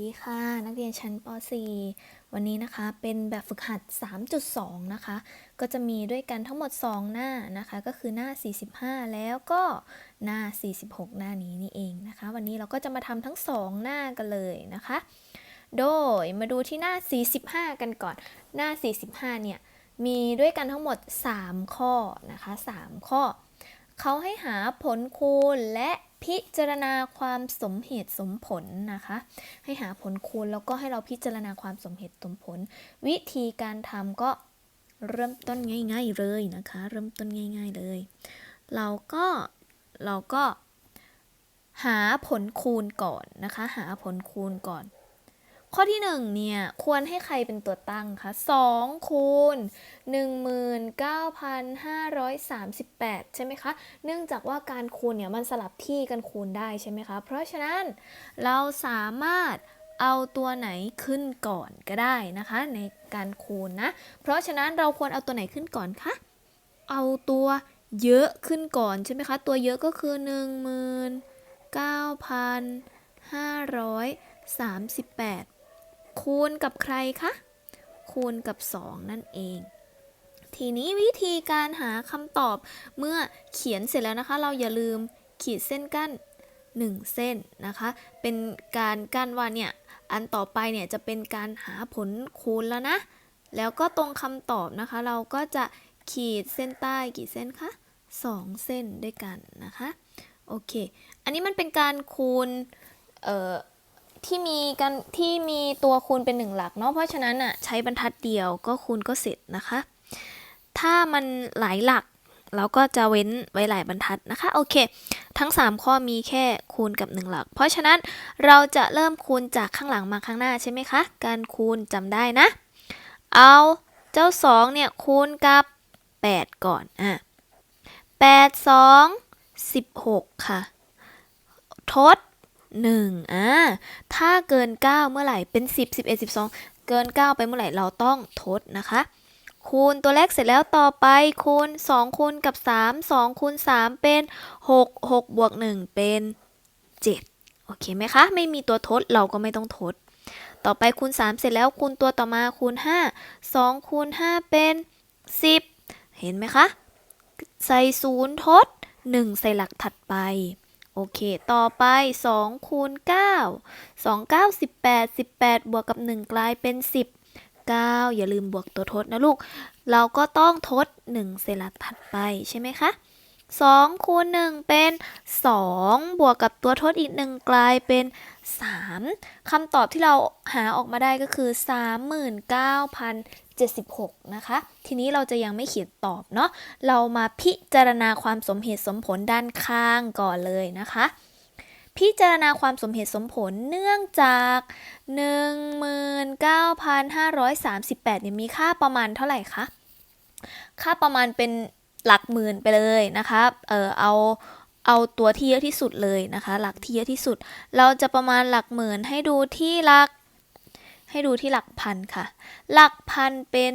ดีค่ะ นักเรียนชั้นป .4 วันนี้นะคะเป็นแบบฝึกหัด 3.2 นะคะ ก็จะมีด้วยกันทั้งหมด 2 หน้านะคะ ก็คือหน้า 45 แล้วก็หน้า 46 หน้านี้นี่เองนะคะ วันนี้เราก็จะมาทำทั้ง 2 หน้ากันเลยนะคะ โดยมาดูที่หน้า 45 กันก่อน หน้า 45 เนี่ย มีด้วยกันทั้งหมด 3 ข้อนะคะ 3 ข้อ เขาให้หาผลคูณและ พิจารณาความสมเหตุสมผลนะคะ ให้หาผลคูณแล้วก็ให้เราพิจารณาความสมเหตุสมผล วิธีการทำก็เริ่มต้นง่ายๆเลยนะคะ เริ่มต้นง่าย ๆเลย เราก็เราก็หาผลคูณก่อนนะคะ หาผลคูณก่อน ข้อที่หนึ่งเนี่ยควรให้ใครเป็นตัวตั้งคะ2คูณ19,538 ใช่ไหมคะ เนื่องจากว่าการคูณเนี่ยมันสลับที่กันคูณได้ใช่ไหมคะ เพราะฉะนั้นเราสามารถเอาตัวไหนขึ้นก่อนก็ได้นะคะ ในการคูณนะ เพราะฉะนั้นเราควรเอาตัวไหนขึ้นก่อนคะ เอาตัวเยอะขึ้นก่อนใช่ไหมคะ ตัวเยอะก็คือ 19,538 คูณกับใครคะ คูณกับ 2 นั่นเอง ทีนี้วิธีการหาคำตอบเมื่อเขียนเสร็จแล้วนะคะ เราอย่าลืมขีดเส้นกั้น 1 เส้นนะคะ เป็นการกั้นว่าเนี่ยอันต่อไปเนี่ยจะเป็นการหาผลคูณแล้วนะ แล้วก็ตรงคำตอบนะคะ เราก็จะขีดเส้นใต้กี่เส้นคะ 2 เส้นด้วยกันนะคะ โอเค อันนี้มันเป็นการคูณ เอ่อ ที่มีกันที่มีตัวคูณเป็นหนึ่งหลักเนาะเพราะฉะนั้นอะใช้บรรทัดเดียวก็คูณก็เสร็จนะคะ ถ้ามันหลายหลักเราก็จะเว้นไว้หลายบรรทัดนะคะโอเค ทั้ง 3 ข้อมีแค่คูณกับ 1 หลัก เพราะฉะนั้นเราจะเริ่มคูณจากข้างหลังมาข้างหน้าใช่ไหมคะ การคูณจำได้นะ เอาเจ้า 2 เนี่ยคูณกับ 8 ก่อนอะ8 2 16 ค่ะ ทด 1อ่าถ้าเกิน 9 เมื่อไหร่เป็น 10 11 12 เกิน 9 ไปเมื่อไหร่เราต้องทดนะคะคูณตัวแรกเสร็จแล้วต่อไปคูณ 2 คูณกับ 3 2 คูณ 3 เป็น 6 6 บวก 1 เป็น 7 โอเคไหมคะ ไม่มีตัวทดเราก็ไม่ต้องทด ต่อไปคูณ 3 เสร็จแล้วคูณตัวต่อมาคูณ 5 2 คูณ 5 เป็น 10 เห็นไหมคะ ใส่ศูนย์ทด 1 ใส่หลักถัดไป โอเค ต่อไป2คูณ9 2 9 18 18 บวกกับ 1 กลายเป็น10 9อย่าลืมบวกตัวทดนะลูก เราก็ต้องทด 1เศษหลักถัดไปใช่ไหมคะ2คูณ1เป็น 2 บวกกับตัวทดอีก 1 กลายเป็น 3คำตอบที่เราหาออกมาได้ก็คือ 76 นะคะ ทีนี้เราจะยังไม่เขียนตอบเนาะ เรามาพิจารณาความสมเหตุสมผลด้านข้างก่อนเลยนะคะ พิจารณาความสมเหตุสมผลเนื่องจาก 19,538เนี่ยมีค่าประมาณเท่าไหร่คะ ค่าประมาณเป็นหลักหมื่นไปเลยนะคะ เออเอาเอาตัวที่เยอะที่สุดเลยนะคะ หลักที่เยอะที่สุด เราจะประมาณหลักหมื่นให้ดูที่หลัก ให้ดูที่หลักพันค่ะ หลักพันเป็น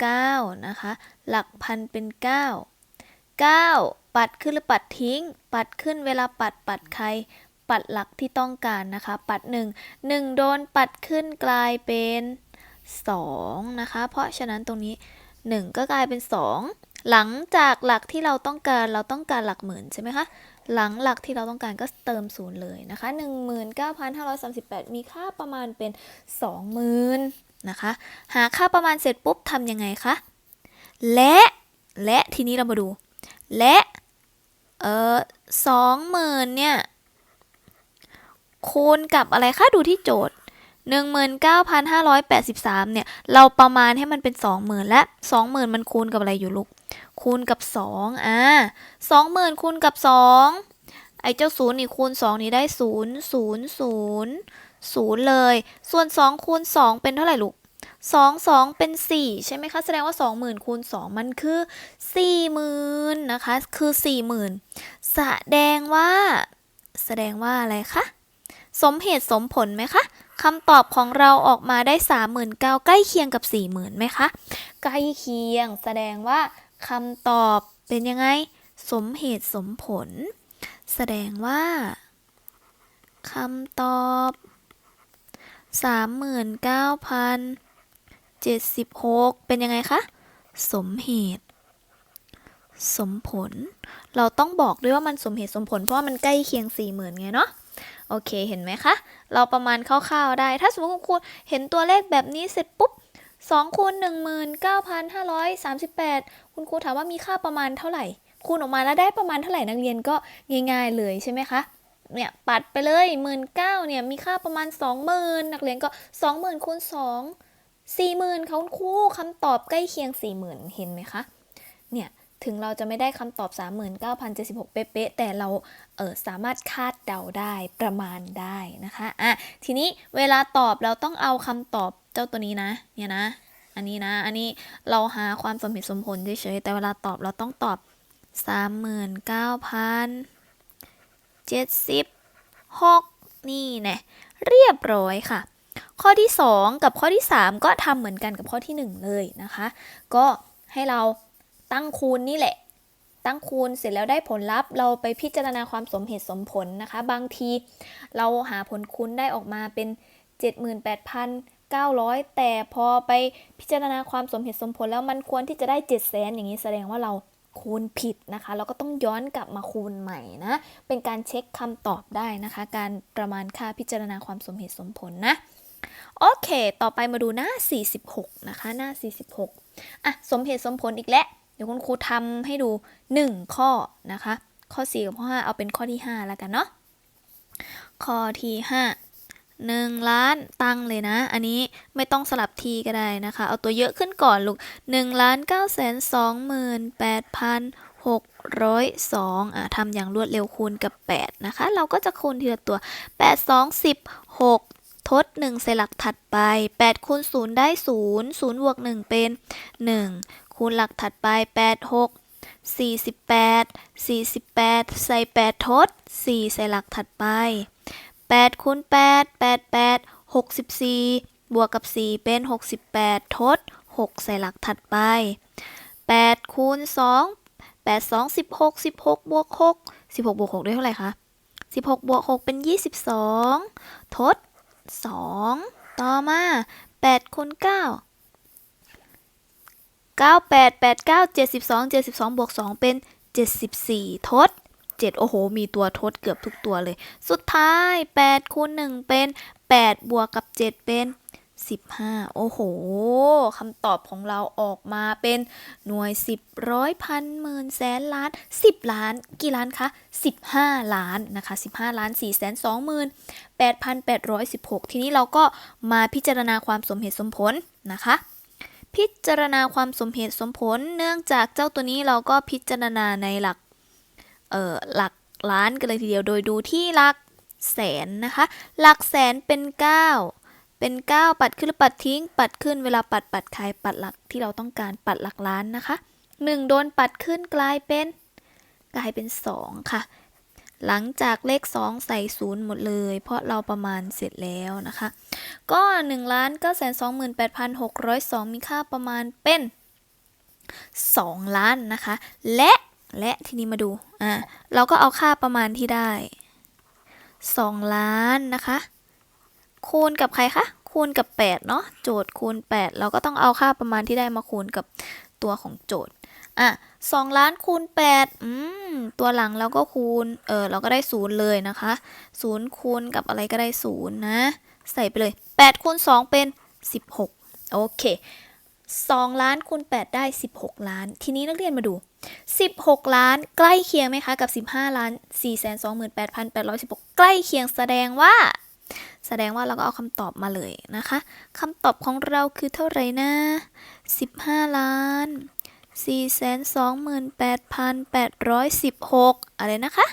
9 นะคะ หลักพันเป็น 9 9 ปัดขึ้นหรือปัดทิ้ง ปัดขึ้นเวลาปัดปัดใคร ปัดหลักที่ต้องการนะคะ ปัด 1 1 โดนปัดขึ้นกลายเป็น2นะคะ เพราะฉะนั้นตรงนี้ 1 ก็กลายเป็น 2 หลังจากหลักที่เราต้องการเราต้องการหลักหมื่นใช่ไหมคะ หลังหลักที่เราต้องการก็เติมศูนย์เลยนะคะ19,538 มีค่าประมาณเป็น 20,000นะคะ หาค่าประมาณเสร็จปุ๊บทำยังไงคะ และ และทีนี้เรามาดู และ เออสองหมื่นเนี่ย คูณกับอะไรคะ ดูที่โจทย์ 19,583 เนี่ย เราประมาณให้มันเป็น 20,000 และ 20,000 มันคูณกับอะไรอยู่ลูก คูณกับ 2 อ่า 20,000 คูณกับ 2 ไอ้เจ้าศูนย์นี่คูณ 2 นี่ได้ 0 0 0 0 เลย ส่วน 2 คูณ 2 เป็นเท่าไหร่ลูก 2 2 เป็น 4 ใช่ไหมคะ แสดงว่า 20,000 คูณ 2 มันคือ 40,000 นะคะ คือ 40,000 แสดงว่า แสดงว่าอะไรคะ สมเหตุสมผลไหมคะ คำตอบของเราออกมาได้ 39,000ใกล้เคียงกับ 40,000ไหมคะ ใกล้เคียง แสดงว่าคำตอบเป็นยังไง สมเหตุสมผล แสดงว่าคำตอบสามหมื่นเก้าพันเจ็ดสิบหกเป็นยังไงคะ สมเหตุ สมผล เราต้องบอกด้วยว่ามันสมเหตุสมผลเพราะว่ามันใกล้เคียงสี่หมื่นไงเนาะ โอเคเห็นไหมคะ เราประมาณคร่าวๆได้ ถ้าสมมติคุณครูเห็นตัวเลขแบบนี้เสร็จปุ๊บ2คูณ19,538 คุณครูถามว่ามีค่าประมาณเท่าไหร่ คูณออกมาแล้วได้ประมาณเท่าไหร่นักเรียนก็ง่ายๆเลยใช่ไหมคะเนี่ยปัดไปเลยหมื่นเก้าเนี่ยมีค่าประมาณ20,000นักเรียนก็20,000คูณ2 40,000ค่ะคุณครูคำตอบใกล้เคียง40,000เห็นไหมคะเนี่ย ถึงเราจะไม่ได้คำตอบ 39,076 เป๊ะๆแต่เราเออสามารถคาดเดาได้ประมาณได้นะคะอะทีนี้เวลาตอบเราต้องเอาคำตอบเจ้าตัวนี้นะเนี่ยนะ อันนี้นะ อันนี้เราหาความสมเหตุสมผลเฉยๆแต่เวลาตอบเราต้องตอบ 39,076 นี่แน่เรียบร้อยค่ะข้อที่ 2 กับข้อที่ 3 ก็ทำเหมือนกันกับข้อที่ 1 เลยนะคะ ก็ให้เรา ตั้งคูณนี่แหละ ตั้งคูณเสร็จแล้วได้ผลลัพธ์ เราไปพิจารณาความสมเหตุสมผลนะคะ บางทีเราหาผลคูณได้ออกมาเป็น 78,900 แต่พอไปพิจารณาความสมเหตุสมผลแล้วมันควรที่จะได้ 7 0 0 0 0 0อย่างนี้แสดงว่าเราคูณผิดนะคะ เราก็ต้องย้อนกลับมาคูณใหม่นะ เป็นการเช็คคำตอบได้นะคะ การประมาณค่าพิจารณาความสมเหตุสมผลนะ โอเค ต่อไปมาดูหน้า 46 นะคะ หน้า 46 อะ สมเหตุสมผลอีกแล้ว เดี๋ยวคุณครูทำให้ดู 1 ข้อนะคะ ข้อ 4 กับข้อ 5 เอาเป็นข้อที่ 5 แล้วกันเนาะ ข้อที่5 1 ล้านตั้งเลยนะ อันนี้ไม่ต้องสลับทีก็ได้นะคะ เอาตัวเยอะขึ้นก่อนลูก1ล้าน9แสน28,602อะทำอย่างรวดเร็วคูณกับ 8 นะคะ เราก็จะคูณทีละตัว 8 2 16 ทด 1 ใส่หลักถัดไป 8 คูณ 0 ได้ 0 0บวก 1 เป็น 1 คูณหลักถัดไป 8 6 48 48 ใส่ 8 ทด 4 ใส่หลักถัดไป 8คูณ8 8 8 64 บวกกับ 4 เป็น 68 ทด 6 ใส่หลักถัดไป 8คูณ2 8 2 16 16 บวก 6 16 บวก 6 ได้เท่าไหร่คะ 16 บวก 6 เป็น 22 ทด 2 ต่อมา8คูณ9 98 89 72 72บวก2เป็น 74 ทด 7 โอ้โห มีตัวทดเกือบทุกตัวเลย สุดท้าย 8คูณ1เป็น 8 บวกกับ 7 เป็น 15 โอ้โหคำตอบของเราออกมาเป็นหน่วย 10 ร้อยพันหมื่นแสนล้าน 10 ล้าน กี่ล้านคะ 15 ล้านนะคะ 15 ล้าน4แสน2หมื่น8,816 ทีนี้เราก็มาพิจารณาความสมเหตุสมผลนะคะ พิจารณาความสมเหตุสมผล เนื่องจากเจ้าตัวนี้เราก็พิจารณาในหลัก เอ่อ หลักล้านกันเลยทีเดียว โดยดูที่หลักแสนนะคะ หลักแสนเป็น 9 เป็น 9 ปัดขึ้นหรือปัดทิ้ง ปัดขึ้น เวลาปัดปัดคายปัดหลักที่เราต้องการปัดหลักล้านนะคะ 1 โดนปัดขึ้นกลายเป็น กลายเป็น 2 ค่ะ หลังจากเลข 2 ใส่ศูนย์หมดเลย เพราะเราประมาณเสร็จแล้วนะคะ ก็1ล้าน9 2 8 6 0 2 มีค่าประมาณเป็น 2 ล้านนะคะ และและทีนี้มาดูอ่าเราก็เอาค่าประมาณที่ได้ 2 ล้านนะคะ คูณกับใครคะคูณกับ 8 เนาะโจทย์คูณ 8 เราก็ต้องเอาค่าประมาณที่ได้มาคูณกับตัวของโจทย์ อะ2ล้านคูณ8อืม ตัวหลังเราก็คูณ เออ เราก็ได้0เลยนะคะ0คูณกับอะไรก็ได้0นะ ใส่ไปเลย8คูณ2เป็น16โอเค2ล้านคูณ8ได้16ล้าน ทีนี้นักเรียนมาดู 16 ล้านใกล้เคียงไหมคะ กับ 15 ล้าน 428,816 ใกล้เคียงแสดงว่า แสดงว่าเราก็เอาคำตอบมาเลยนะคะคำตอบของเราคือเท่าไหร่นะ 15 ล้าน 428,816 อะไรนะคะ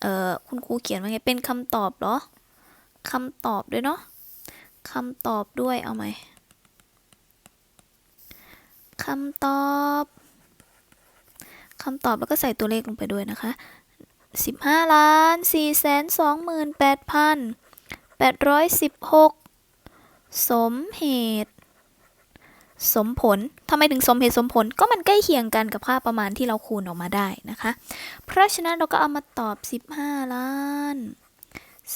เอ่อ คุณครูเขียนว่าไง เป็นคำตอบเหรอ คำตอบด้วยเนาะ คำตอบด้วยเอาไหม คำตอบคำตอบแล้วก็ใส่ตัวเลขลงไปด้วยนะคะ 15ล้าน4แสน28,816 สมเหตุ สมผลทำไมถึงสมเหตุสมผลก็มันใกล้เคียงกันกับค่าประมาณที่เราคูณออกมาได้นะคะ เพราะฉะนั้นเราก็เอามาตอบ 15 ล้าน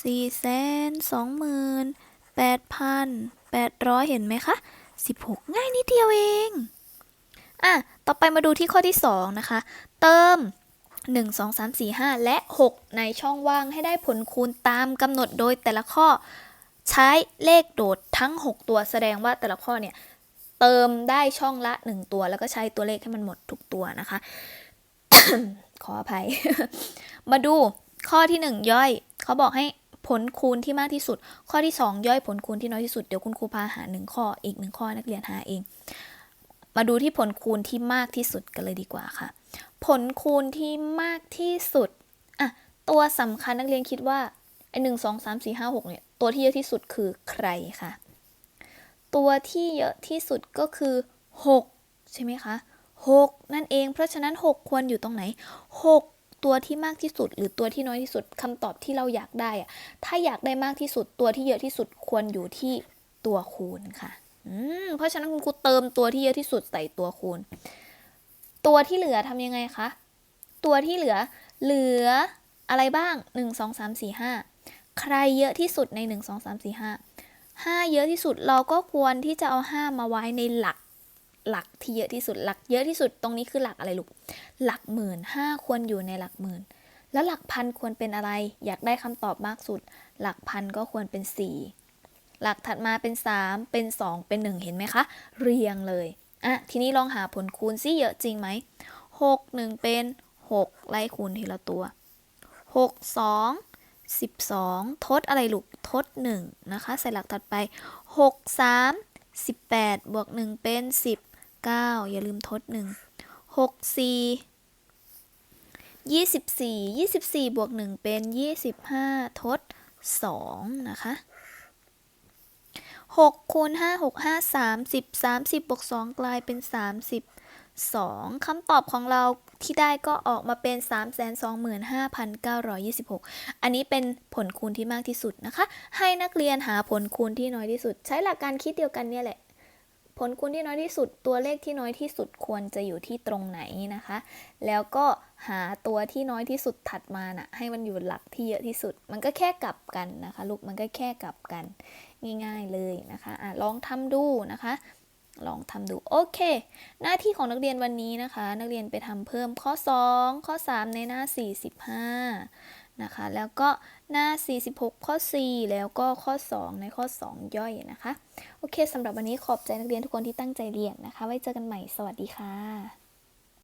สี่แสนสองหมื่นแปดพันแปดร้อยเห็นไหมคะสิบหกง่ายนิดเดียวเอง อะ ต่อไปมาดูที่ข้อที่สองนะคะ เติม 1 2 3 4 5 และ 6 ในช่องว่างให้ได้ผลคูณตามกำหนดโดยแต่ละข้อใช้เลขโดดทั้ง 6 ตัวแสดงว่าแต่ละข้อเนี่ย เติมได้ช่องละ 1 ตัว แล้วก็ใช้ตัวเลขให้มันหมดทุกตัวนะคะ ขออภัย มาดูข้อที่ 1 ย่อย เขาบอกให้ผลคูณที่มากที่สุด ข้อที่ 2 ย่อยผลคูณที่น้อยที่สุด เดี๋ยวคุณครูพาหา 1 ข้ออีก 1 ข้อนักเรียนหาเอง มาดูที่ผลคูณที่มากที่สุดกันเลยดีกว่าค่ะ ผลคูณที่มากที่สุดอะตัวสำคัญนักเรียนคิดว่าไอหนึ่งสองสามสี่ห้าหกเนี่ยตัวที่เยอะที่สุดคือใครค่ะ ตัวที่เยอะที่สุดก็คือหกใช่ไหมคะหกนั่นเอง เพราะฉะนั้นหกควรอยู่ตรงไหนหกตัวที่มากที่สุด หรือตัวที่น้อยที่สุดคำตอบที่เราอยากได้อะถ้าอยากได้มากที่สุด ตัวที่เยอะที่สุดควรอยู่ที่ตัวคูณค่ะอืมเพราะฉะนั้นคุณครูเติมตัวที่เยอะที่สุดใส่ตัวคูณ ตัวที่เหลือทำยังไงคะ ตัวที่เหลือเหลืออะไรบ้าง 1 2 3 4 5 ใครเยอะที่สุดใน 1 2 3 4 5 5 เยอะที่สุดเราก็ควรที่จะเอา 5 มาไว้ในหลักหลักที่เยอะที่สุดหลักเยอะที่สุดตรงนี้คือหลักอะไรลูกหลักหมื่นห้าควรอยู่ในหลักหมื่น แล้วหลักพันควรเป็นอะไร อยากได้คำตอบมากสุด หลักพันก็ควรเป็น 4 หลักถัดมาเป็น 3 เป็น 2 เป็น 1 เห็นไหมคะ เรียงเลยอะทีนี้ลองหาผลคูณซิเยอะจริงไหม6 1 เป็น 6 ไล่คูณทีละตัว 6 2 12 ทดอะไรลูก ทด 1 นะคะ ใส่หลักถัดไป 6 3 18 บวก 1 เป็น 19 อย่าลืมทด 1 6 4 24 24 บวก 1 เป็น 25 ทด 2 นะคะ 6คูณ5 6 5 30 30บวก2กลายเป็น 32คำตอบของเราที่ได้ก็ออกมาเป็น 325,926 อันนี้เป็นผลคูณที่มากที่สุดนะคะ ให้นักเรียนหาผลคูณที่น้อยที่สุด ใช้หลักการคิดเดียวกันเนี่ยแหละ ผลคูณที่น้อยที่สุด ตัวเลขที่น้อยที่สุดควรจะอยู่ที่ตรงไหนนะคะ แล้วก็ หาตัวที่น้อยที่สุดถัดมาน่ะให้มันอยู่หลักที่เยอะที่สุด มันก็แค่กลับกันนะคะลูกมันก็แค่กลับกันง่ายๆเลยนะคะอะลองทำดูนะคะ ลองทำดูโอเค หน้าที่ของนักเรียนวันนี้นะคะ นักเรียนไปทำเพิ่มข้อ 2 ข้อ 3 ในหน้า 45นะคะแล้วก็หน้า 46 ข้อ 4 แล้วก็ข้อ 2 ในข้อ 2 ย่อยนะคะ โอเคสำหรับวันนี้ขอบใจนักเรียนทุกคนที่ตั้งใจเรียนนะคะ ไว้เจอกันใหม่สวัสดีค่ะ